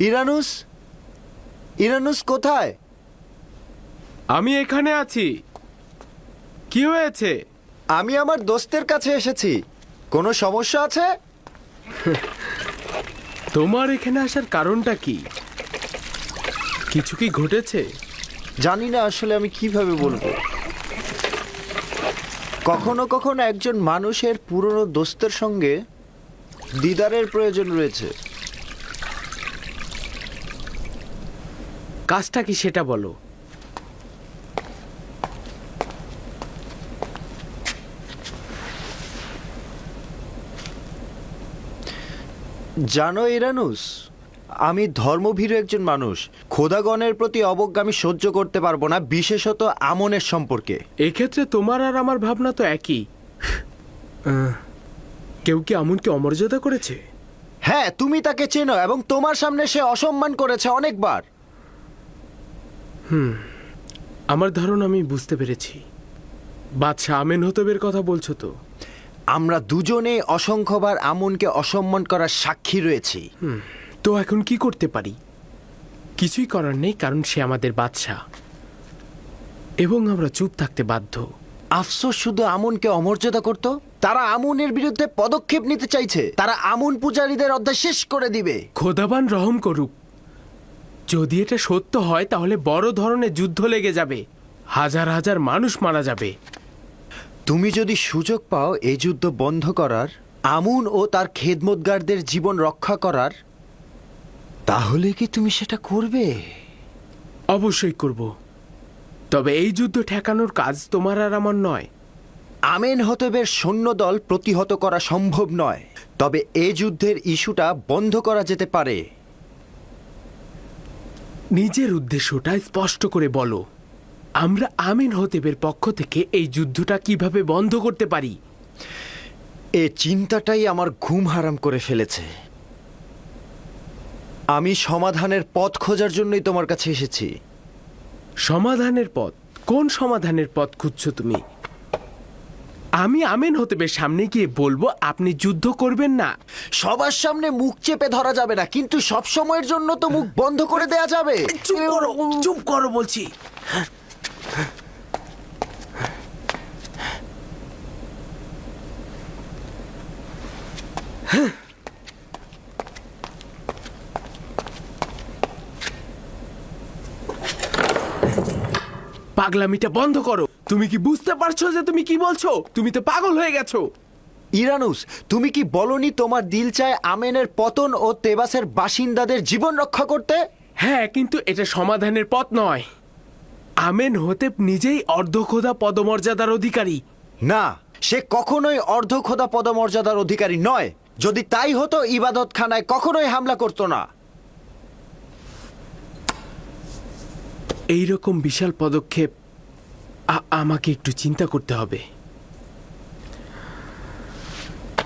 ইরানুস? ইরানুস কোথায়? আমি এখানে আছি। কি হয়েছে? আমি আমার দোস্তের কাছে এসেছি। কোনো সমস্যা আছে? তোমার এখানে আসার কারণটা কি? কিছু কি ঘটেছে? জানি না আসলে আমি কীভাবে বলব। কখনো কখনো একজন মানুষের পুরনো দোস্তের সঙ্গে দিদারের প্রয়োজন রয়েছে। কাজটা কি সেটা বলো। জানো ইরানুস আমি ধর্মভীরু একজন মানুষ। খোদাগণের প্রতি অবজ্ঞা আমি সহ্য করতে পারব না বিশেষত আমনের সম্পর্কে। এক্ষেত্রে তোমার আর আমার ভাবনা তো একই। কেউ কি আমনকে অমর্যাদা করেছে? হ্যাঁ তুমি তাকে চেনো এবং তোমার সামনে সে অসম্মান করেছে অনেকবার। আমার ধারণা আমি বুঝতে পেরেছি। বাদশাহ আমেন হতবের কথা বলছো তো? আমরা দুজনে অসংখ্যবার আমনকে অসম্মান করার সাক্ষী রয়েছি। তো এখন কি করতে পারি? কিছুই করার নেই কারণ সে আমাদের বাদশাহ। এবং আমরা চুপ থাকতে বাধ্য। আফসোস শুধু আমনকে অমর্যাদা করত? তারা আমনের বিরুদ্ধে পদক্ষেপ নিতে চাইছে। তারা আমন পূজারীদের অধ্যায় শেষ করে দিবে। খোদাবান রহম করুক যদি এটা সত্য হয় তাহলে বড় ধরনের যুদ্ধ লেগে যাবে। হাজার হাজার মানুষ মারা যাবে। তুমি যদি সুযোগ পাও এই যুদ্ধ বন্ধ করার আমুন ও তার খেদমতগারদের জীবন রক্ষা করার তাহলে কি তুমি সেটা করবে? অবশ্যই করব। তবে এই যুদ্ধ ঠেকানোর কাজ তোমার আর আমার নয়। আমেন হতবের সৈন্যদল প্রতিহত করা সম্ভব নয়। তবে এ যুদ্ধের ইস্যুটা বন্ধ করা যেতে পারে। নিজের উদ্দেশ্যটা স্পষ্ট করে বলো। আমরা আমিন হতেবের পক্ষ থেকে এই যুদ্ধটা কীভাবে বন্ধ করতে পারি? এ চিন্তাটাই আমার ঘুম হারাম করে ফেলেছে। আমি সমাধানের পথ খোঁজার জন্যই তোমার কাছে এসেছি। সমাধানের পথ? কোন সমাধানের পথ খুঁজছো তুমি? আমি আমিন হতেবের সামনে গিয়ে বলব আপনি যুদ্ধ করবেন না। সবার সামনে মুখ চেপে ধরা যাবে না কিন্তু সব সময়ের জন্য তো মুখ বন্ধ করে দেয়া যাবে। চুপ করো চুপ করো বলছি। পাগলামিটা বন্ধ করো। তুমি কি বুঝতে পারছ যে তুমি কি বলছো? তুমি তো পাগল হয়ে গেছো। ইরানুস তুমি কি বলনি তোমার দিল চায় আমেনের পতন ও তেবাসের বাসিন্দাদের জীবন রক্ষা করতে? হ্যাঁ কিন্তু এটা সমাধানের পথ নয়। আমেন হতেব নিজেই অর্ধখোদা পদমর্যাদার অধিকারী। না সে কখনোই অর্ধখোদা পদমর্যাদার অধিকারী নয়। যদি তাই হতো ইবাদতখানায় কখনোই হামলা করতো না। এই রকম বিশাল পদক্ষেপ আমাকে একটু চিন্তা করতে হবে।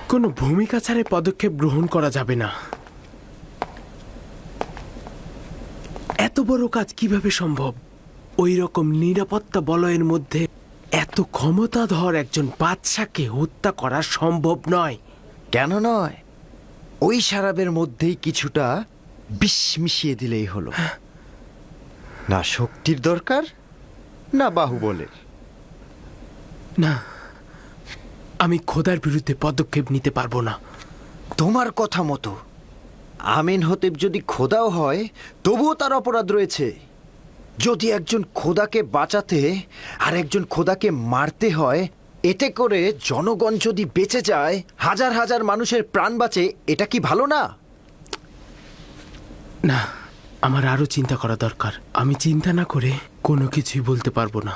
কোনো ভূমিকা ছাড়ে পদক্ষেপ গ্রহণ করা যাবে না। এত বড় কাজ কীভাবে সম্ভব? ওই রকম নিরাপত্তা বলয়ের মধ্যে এত ক্ষমতাধর একজন বাদশাকে হত্যা করা সম্ভব নয়। কেন নয়? ওই সারাবের মধ্যেই কিছুটা বিষ মিশিয়ে দিলেই হলো। না শক্তির দরকার না বাহুবলের। না আমি খোদার বিরুদ্ধে পদক্ষেপ নিতে পারব না। তোমার কথা মতো। আমিন হতেব যদি খোদাও হয় তবুও তার অপরাধ রয়েছে। যদি একজন খোদাকে বাঁচাতে আর একজন খোদাকে মারতে হয় এতে করে জনগণ যদি বেঁচে যায় হাজার হাজার মানুষের প্রাণ বাঁচে এটা কি ভালো না? না। আমার আরও চিন্তা করা দরকার। আমি চিন্তা না করে কোনো কিছুই বলতে পারব না।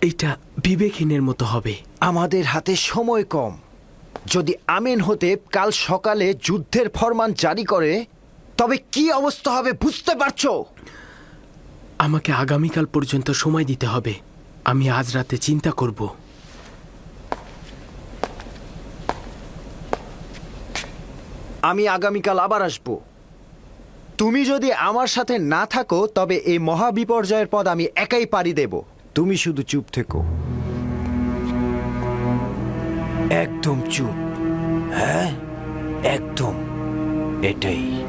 এটা বিবেকহীনের মতো হবে। আমাদের হাতে সময় কম। যদি আমিন হতেব কাল সকালে যুদ্ধের ফরমান জারি করে তবে কি অবস্থা হবে বুঝতে পারছ? আমাকে আগামীকাল পর্যন্ত সময় দিতে হবে। আমি আজ রাতে চিন্তা করব। আমি আগামীকাল আবার আসব। তুমি যদি আমার সাথে না থাকো, তবে এই মহাবিপর্যয়ের পদ আমি একাই পাড়ি দেব। তুমি শুধু চুপ থেকো। একদম চুপ। হ্যাঁ একদম। এটাই।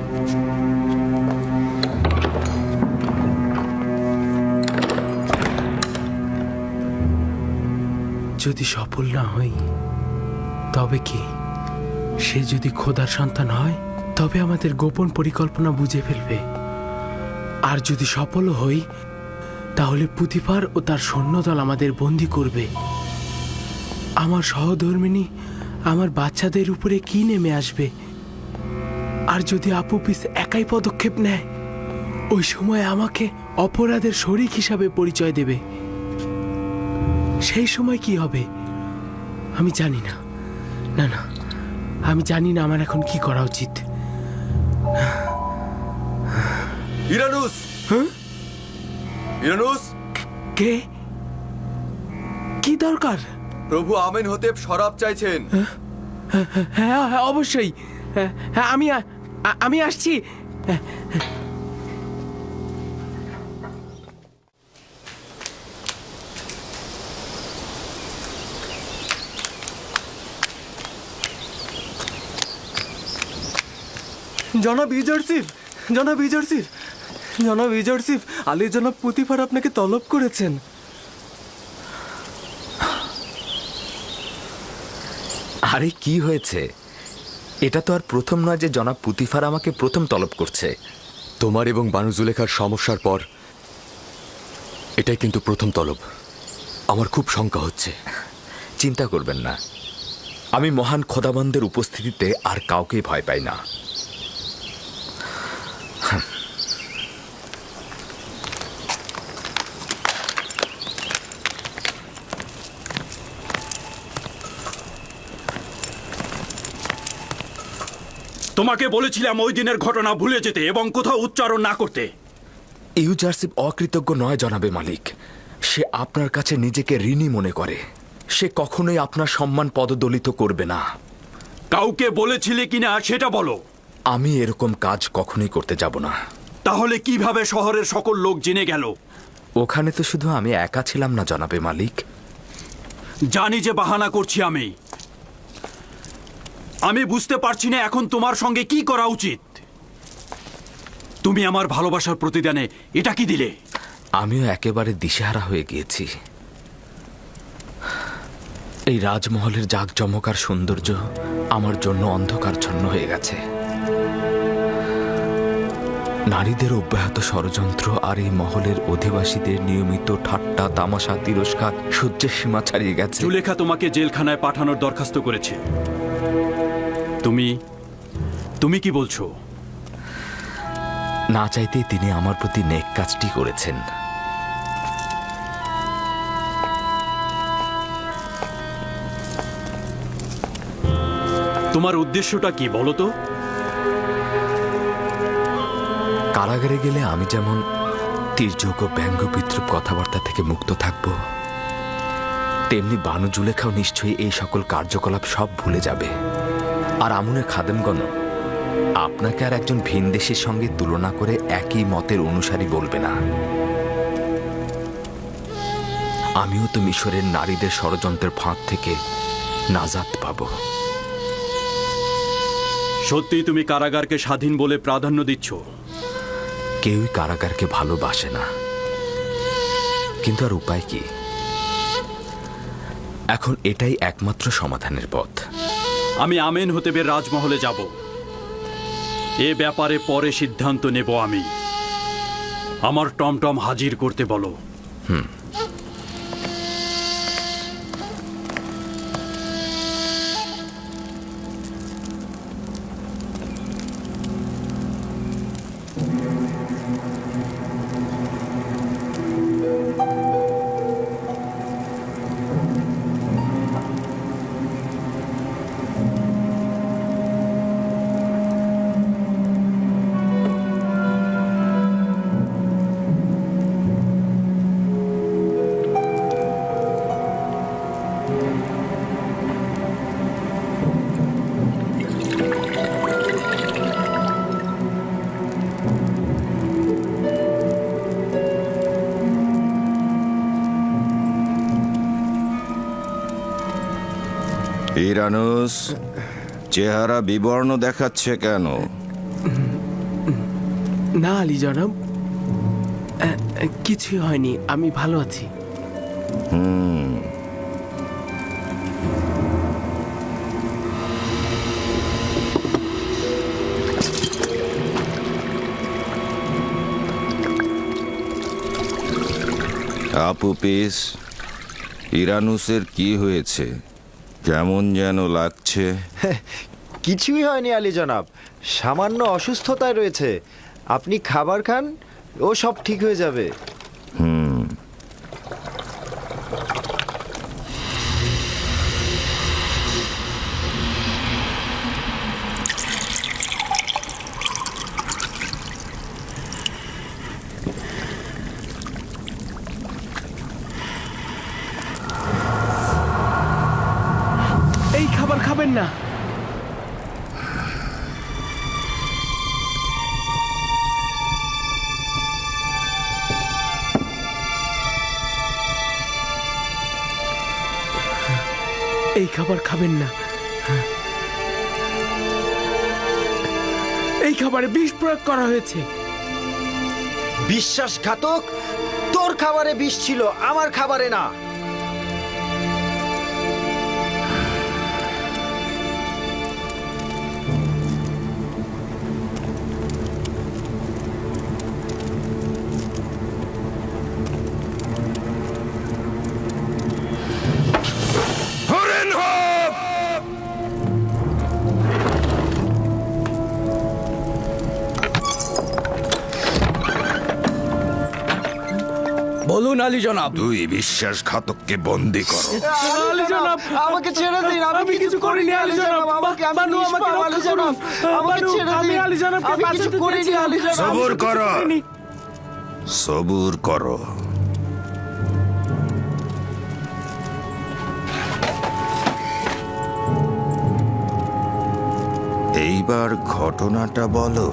যদি সফল না হই, তবে কি? সে যদি খোদার সন্তান হয়, তবে আমাদের গোপন পরিকল্পনা বুঝে ফেলবে। আর যদি সফল হই, তাহলে পুতিফার ও তার সৈন্যদল আমাদের বন্দি করবে। আমার সহধর্মিনী আমার বাচ্চাদের উপরে কি নেমে আসবে? আর যদি আপু পিস একাই পদক্ষেপ নেয়, ওই সময় আমাকে অপরাধের শরিক হিসাবে পরিচয় দেবে। সেই সময় কি হবে, আমি জানি না। না না। আমি জানি না আমার এখন কি করা উচিত। ইরানুস! ইরানুস! কে? কি দরকার? প্রভু আমেন হতে শরাব চাইছেন। হ্যাঁ হ্যাঁ অবশ্যই। হ্যাঁ, হ্যাঁ আমি আমি আসছি। জনাব ইজারসিফ জনাব ইজারসিফ জনাব ইজারসিফ আলী জনাব পুতিফার আপনাকে তলব করেছেন। আরে কি হয়েছে? এটা তো আর প্রথম নয় যে জনাব পুতিফার আমাকে প্রথম তলব করছে। তোমার এবং বানু জুলেখার সমস্যার পর এটাই কিন্তু প্রথম তলব। আমার খুব শঙ্কা হচ্ছে। চিন্তা করবেন না। আমি মহান খোদাবন্দের উপস্থিতিতে আর কাউকেই ভয় পাই না। তোমাকে বলেছিলাম ওই দিনের ঘটনা ভুলে যেতে এবং কোথাও উচ্চারণ না করতে। ইউজারশিপ অকৃতজ্ঞ নয় জনাবে মালিক। সে আপনার কাছে নিজেকে ঋণী মনে করে। সে কখনোই আপনার সম্মান পদদলিত করবে না। কাউকে বলেছিলে কিনা সেটা বলো। আমি এরকম কাজ কখনোই করতে যাব না। তাহলে কীভাবে শহরের সকল লোক জেনে গেল? ওখানে তো শুধু আমি একা ছিলাম না জনাবে মালিক। জানি যে বাহানা করছি আমি। আমি বুঝতে পারছি না এখন তোমার সঙ্গে কি করা উচিত। তুমি আমার ভালোবাসার প্রতিদানে এটা কি দিলে? আমিও একেবারে দিশেহারা হয়ে গিয়েছি। এই রাজমহলের জাঁকজমক আর সৌন্দর্য আমার জন্য অন্ধকারচ্ছন্ন হয়ে গেছে। নারীদের অব্যাহত ষড়যন্ত্র আর এই মহলের অধিবাসীদের নিয়মিত ঠাট্টা তামাশা তিরস্কার সহ্যের সীমা ছাড়িয়ে গেছে। জুলেখা তোমাকে জেলখানায় পাঠানোর দরখাস্ত করেছে। তুমি তুমি কি বলছো? না চাইতেই তিনি আমার প্রতি নেক কাজটি করেছেন। তোমার উদ্দেশ্যটা কি বলো তো? কারাগারে গেলে আমি যেমন তীর্যক ও ব্যঙ্গ বিদ্রুপ কথাবার্তা থেকে মুক্ত থাকব, তেমনি বানু জুলেখাও নিশ্চয়ই এই সকল কার্যকলাপ সব ভুলে যাবে। আর আমুনে খাদেমগণ, আপনাকে আর একজন ভিনদেশের সঙ্গে তুলনা করে একই মতের অনুসারী বলবে না। আমিও তো মিশরের নারীদের ষড়যন্ত্রের ফাঁক থেকে নাজাত পাব। সত্যি তুমি কারাগারকে স্বাধীন বলে প্রাধান্য দিচ্ছ। কেউই কারাগারকে ভালোবাসে না। কিন্তু আর উপায় কি? এখন এটাই একমাত্র সমাধানের পথ। আমি আমেন হতেবের রাজমহলে যাব। এ ব্যাপারে পরে সিদ্ধান্ত নেব আমি। আমার টমটম হাজির করতে বলো। ইরানুস চেহারা বিবর্ণ দেখাচ্ছে কেন? না আলী জনাব। কিছুই হয়নি আমি ভালো আছি। আপু পিস ইরানুসের কি হয়েছে? কেমন যেন লাগছে। কিছুই হয়নি আলী জনাব। সামান্য অসুস্থতায় রয়েছে। আপনি খাবার খান, ও সব ঠিক হয়ে যাবে। খাবেন না। এই খাবার খাবেন না। এই খাবারে বিষ প্রয়োগ করা হয়েছে। বিশ্বাসঘাতক? তোর খাবারে বিষ ছিল, আমার খাবারে না। আলী জনাব তুই বিশ্বাসঘাতককে বন্দি করো আলী জনাব আমাকে ছেড়ে দিন আমি কিছু করিনি আলী জনাব আমাকে আমাকে আলী জনাব। আমাকে ছেড়ে আমি দিন। আলী জনাবকে আমি কিছু করিনি, আলী জনাব। সবুর করো। সবুর করো এইবার ঘটনাটা বলো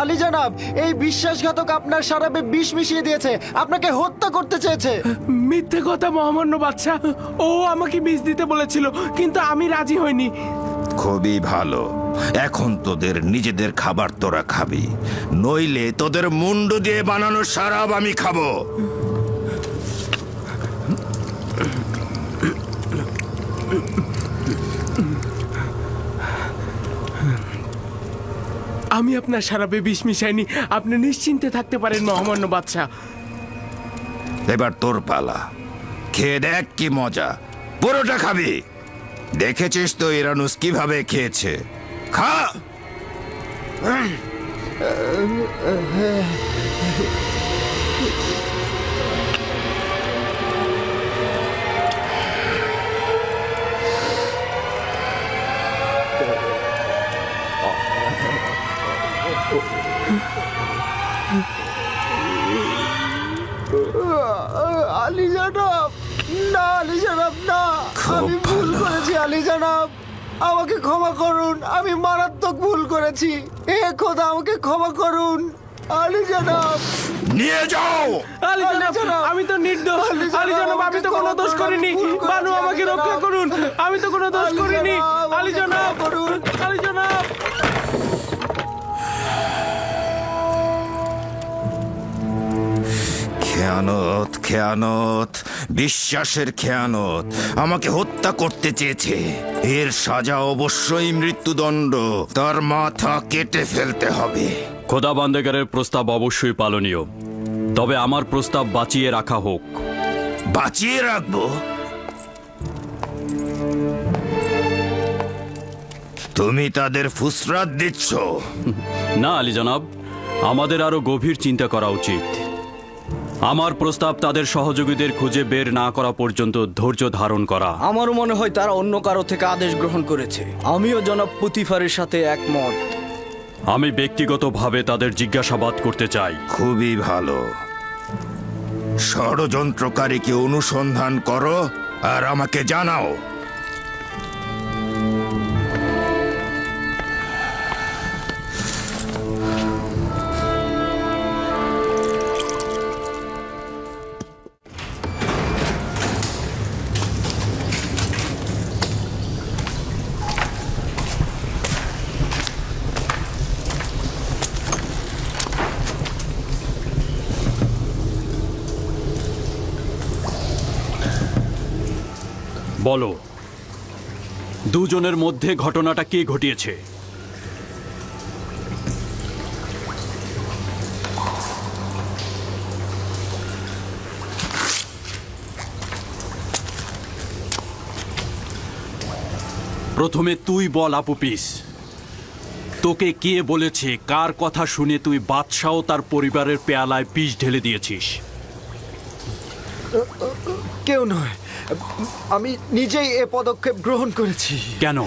আলী জানাব এই বিশ্বাসঘাতক আপনার সারাবে বিষ মিশিয়ে দিয়েছে আপনাকে হত্যা করতে চেয়েছে। মিথ্যে কথা মহামান্য বাচ্চা ও আমাকে বিষ দিতে বলেছিল কিন্তু আমি রাজি হইনি। খুবই ভালো। এখন তোদের নিজেদের খাবার তোরা খাবি। নইলে তোদের মুন্ডু দিয়ে বানানো সারাব আমি খাব। আমি আপনার সারাবে বিষ মিশাইনি। আপনি নিশ্চিন্তে থাকতে পারেন, মহামান্য বাদশাহ। এবার তোর পালা। খেয়ে দেখ কি মজা। পুরোটা খাবি। দেখেছিস তো ইরানুস কীভাবে খেয়েছে। খা! না আলী জনাব না। আমি ভুল। করেছি আলী জনাব। আমাকে ক্ষমা করুন আমি মারাত্মক ভুল করেছি। হে খোদা আমাকে ক্ষমা করুন। আলী জনাব। নিয়ে যাও। আলী জনাব আমি তো নির্দোষ। আলী জনাব, আমি তো কোনো দোষ করিনি বানু আমাকে রক্ষা করুন। আমি তো কোনো দোষ করিনি। আলী জনাব করুন। আলী জনাব। খেয়ানত খেয়ানত বিশ্বাসের খেয়ানত। আমাকে হত্যা করতে চেয়েছে। এর সাজা অবশ্যই মৃত্যুদণ্ড। তার মাথা কেটে ফেলতে হবে। খোদা বান্দেগারের প্রস্তাব অবশ্যই পালনীয়। তবে আমার প্রস্তাব বাঁচিয়ে রাখা হোক। বাঁচিয়ে রাখব? তুমি তাদের ফুসরাত দিচ্ছ। না আলী জনাব আমাদের আরও গভীর চিন্তা করা উচিত। আমার প্রস্তাব তাদের সহযোগীদের খুঁজে বের না করা পর্যন্ত ধৈর্য ধারণ করা। আমার মনে হয় তারা অন্য কারও থেকে আদেশ গ্রহণ করেছে। আমিও জনাব পুতিফারের সাথে একমত। আমি ব্যক্তিগতভাবে তাদের জিজ্ঞাসাবাদ করতে চাই। খুবই ভালো। ষড়যন্ত্রকারীকে অনুসন্ধান করো আর আমাকে জানাও। দুজনের মধ্যে ঘটনাটা কে ঘটিয়েছে? প্রথমে তুই বল আপুপিস তোকে কে বলেছে, কার কথা শুনে তুই বাদশাহ তার পরিবারের পেয়ালায় বিষ ঢেলে দিয়েছিস? কেউ নয়। আমি নিজেই এ পদক্ষেপ গ্রহণ করেছি। কেন?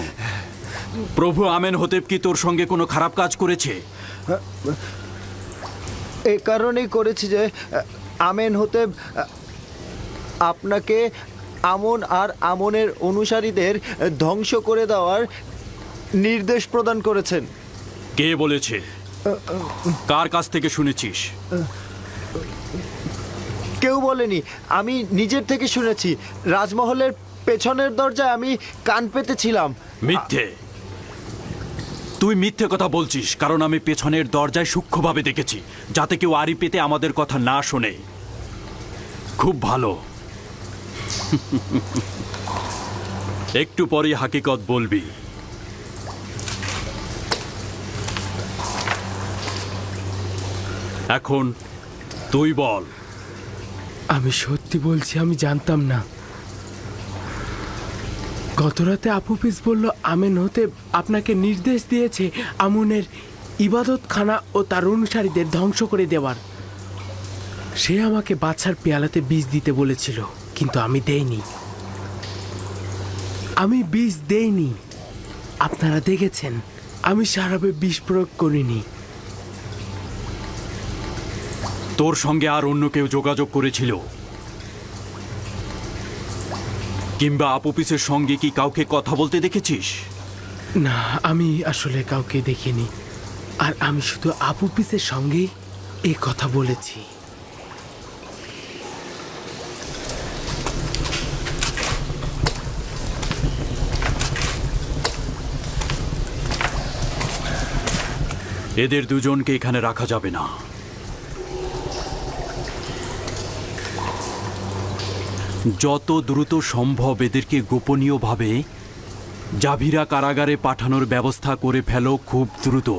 প্রভু আমেন হতেব কি তোর সঙ্গে কোনো খারাপ কাজ করেছে? এ কারণেই করেছি যে আমেন হতে আহ, আপনাকে আমন আর আমনের অনুসারীদের ধ্বংস করে দেওয়ার নির্দেশ প্রদান করেছেন। কে বলেছে? কার কাছ থেকে শুনেছিস? কেউ বলেনি। আমি নিজের থেকে শুনেছি, রাজমহলের পেছনের দরজায় আমি কান পেতেছিলাম। মিথ্যে। তুই মিথ্যে কথা বলছিস, কারণ আমি পেছনের দরজায় সূক্ষ্মভাবে দেখেছি, যাতে কেউ আড়ি পেতে আমাদের কথা না শোনে। খুব ভালো। একটু পরেই হাকিকত বলবি। এখন তুই বল। আমি সত্যি বলছি, আমি জানতাম না। গতরাতে আপুপিস বলল, আমেন হতে আপনাকে নির্দেশ দিয়েছে আমুনের ইবাদতখানা ও তার অনুসারীদের ধ্বংস করে দেওয়ার। সে আমাকে বাচ্চার পেয়ালাতে বীজ দিতে বলেছিল, কিন্তু আমি দেইনি। আমি বীজ দেইনি। আপনারা দেখেছেন, আমি সারাবে বিষ প্রয়োগ করিনি। তোর সঙ্গে আর অন্য কেউ যোগাযোগ করেছিল। কিংবা আপুপিসের সঙ্গে কি কাউকে কথা বলতে দেখেছিস? না আমি আসলে কাউকে দেখিনি। আর আমি শুধু আপু পিসের সঙ্গেই এই কথা বলেছি। এদের দুজনকে এখানে রাখা যাবে না। যত দ্রুত সম্ভব এদেরকে গোপনীয়ভাবে জাভিরা কারাগারে পাঠানোর ব্যবস্থা করে ফেলো খুব দ্রুত।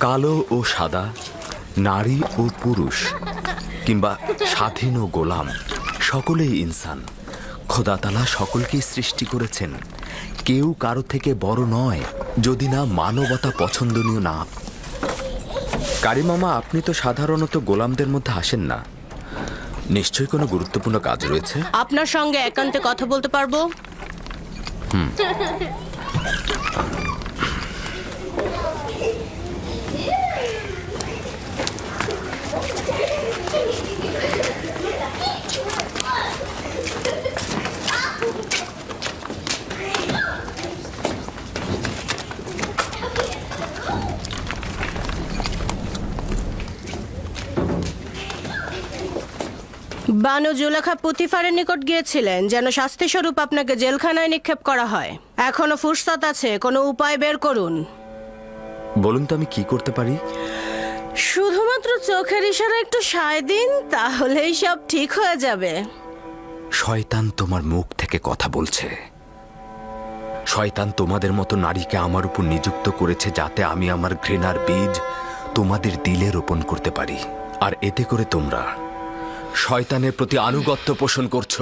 কালো ও সাদা, নারী ও পুরুষ, কিংবা স্বাধীন ও গোলাম, সকলেই ইনসান। খোদাতালা সকলকেই সৃষ্টি করেছেন। কেউ কারও থেকে বড় নয় যদি না মানবতা পছন্দনীয় না। কারিমামা আপনি তো সাধারণত গোলামদের মধ্যে আসেন না। নিশ্চয়ই কোনো গুরুত্বপূর্ণ কাজ রয়েছে? আপনার সঙ্গে একান্তে কথা বলতে পারব? বানু জুলেখা পুতিফারের নিকট গিয়েছিলেন যেন শাস্তিস্বরূপ আপনাকে জেলখানায় নিক্ষেপ করা হয়। এখনও ফুরসত আছে কোনো উপায় বের করুন। বলুন তো আমি কি করতে পারি? শুধুমাত্র চোখের ইশারা একটু সায় দিন তাহলেই সব ঠিক হয়ে যাবে। শয়তান তোমার মুখ থেকে কথা বলছে। শয়তান তোমাদের মতো নারীকে আমার উপর নিযুক্ত করেছে যাতে আমি আমার ঘৃণার বীজ তোমাদের দিলে রোপণ করতে পারি। আর এতে করে তোমরা শয়তানের প্রতি আনুগত্য পোষণ করছ।